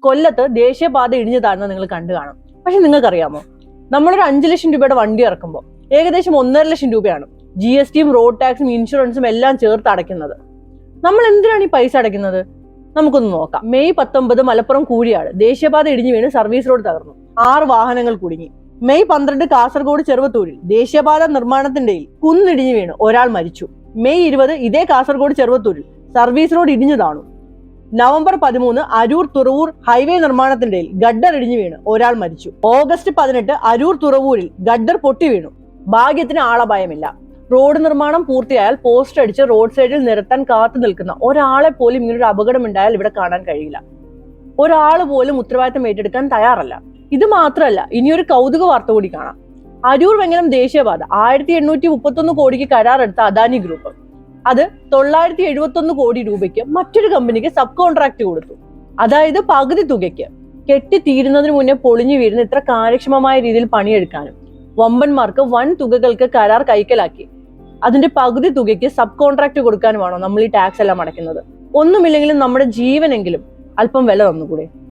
കൊല്ലത്ത് ദേശീയപാത ഇടിഞ്ഞു താഴ്ന്ന നിങ്ങൾ കണ്ടു കാണും. പക്ഷെ നിങ്ങൾക്കറിയാമോ? നമ്മളൊരു അഞ്ചു ലക്ഷം രൂപയുടെ വണ്ടി ഇറക്കുമ്പോൾ ഏകദേശം ഒന്നര ലക്ഷം രൂപയാണ് ജി എസ് ടിയും റോഡ് ടാക്സും ഇൻഷുറൻസും എല്ലാം ചേർത്ത് അടയ്ക്കുന്നത്. നമ്മൾ എന്തിനാണ് ഈ പൈസ അടയ്ക്കുന്നത്? നമുക്കൊന്ന് നോക്കാം. മെയ് പത്തൊമ്പത് മലപ്പുറം കൂടിയാണ് ദേശീയപാത ഇടിഞ്ഞു വീണ് സർവീസ് റോഡ് തകർന്നു. ആറ് വാഹനങ്ങൾ കുടുങ്ങി. മെയ് പന്ത്രണ്ട് കാസർഗോഡ് ചെറുവത്തൂരിൽ ദേശീയപാത നിർമ്മാണത്തിന്റെ കുന്നിടിഞ്ഞു വീണ് ഒരാൾ മരിച്ചു. മെയ് ഇരുപത് ഇതേ കാസർഗോഡ് ചെറുവത്തൂരിൽ സർവീസ് റോഡ് ഇടിഞ്ഞു താണു നവംബർ പതിമൂന്ന് അരൂർ തുറവൂർ ഹൈവേ നിർമ്മാണത്തിനിടയിൽ ഗഡ്ഡർ ഇടിഞ്ഞു വീണു. ഒരാൾ മരിച്ചു. ഓഗസ്റ്റ് പതിനെട്ട് അരൂർ തുറവൂരിൽ ഗഡ്ഡർ പൊട്ടി വീണു. ഭാഗ്യത്തിന് ആളപായമില്ല. റോഡ് നിർമ്മാണം പൂർത്തിയായാൽ പോസ്റ്റ് അടിച്ച് റോഡ് സൈഡിൽ നിരത്താൻ കാത്തു നിൽക്കുന്ന ഒരാളെ പോലും ഇങ്ങനൊരു അപകടം ഉണ്ടായാൽ ഇവിടെ കാണാൻ കഴിയില്ല. ഒരാൾ പോലും ഉത്തരവാദിത്തം ഏറ്റെടുക്കാൻ തയ്യാറല്ല. ഇത് മാത്രമല്ല ഇനിയൊരു കൗതുക വാർത്ത കൂടി കാണാം. അരൂർ വെങ്ങനം ദേശീയപാത ആയിരത്തി എണ്ണൂറ്റി മുപ്പത്തൊന്ന് കോടിക്ക് കരാറെടുത്ത അദാനി ഗ്രൂപ്പ്. അത് തൊള്ളായിരത്തി എഴുപത്തൊന്ന് കോടി രൂപയ്ക്ക് മറ്റൊരു കമ്പനിക്ക് സബ് കോൺട്രാക്ട് കൊടുത്തു. അതായത് പകുതി തുകയ്ക്ക്. കെട്ടി തീരുന്നതിന് മുന്നേ പൊളിഞ്ഞു വീഴുന്ന ഇത്ര കാര്യക്ഷമമായ രീതിയിൽ പണിയെടുക്കാനും വമ്പന്മാർക്ക് വൻ തുകകൾക്ക് കരാർ കൈക്കലാക്കി. അതിന്റെ പകുതി തുകയ്ക്ക് സബ് കോൺട്രാക്ട് കൊടുക്കാനുമാണോ നമ്മൾ ഈ ടാക്സ് എല്ലാം അടയ്ക്കുന്നത്? ഒന്നുമില്ലെങ്കിലും നമ്മുടെ ജീവനെങ്കിലും അല്പം വില തന്നുകൂടെ?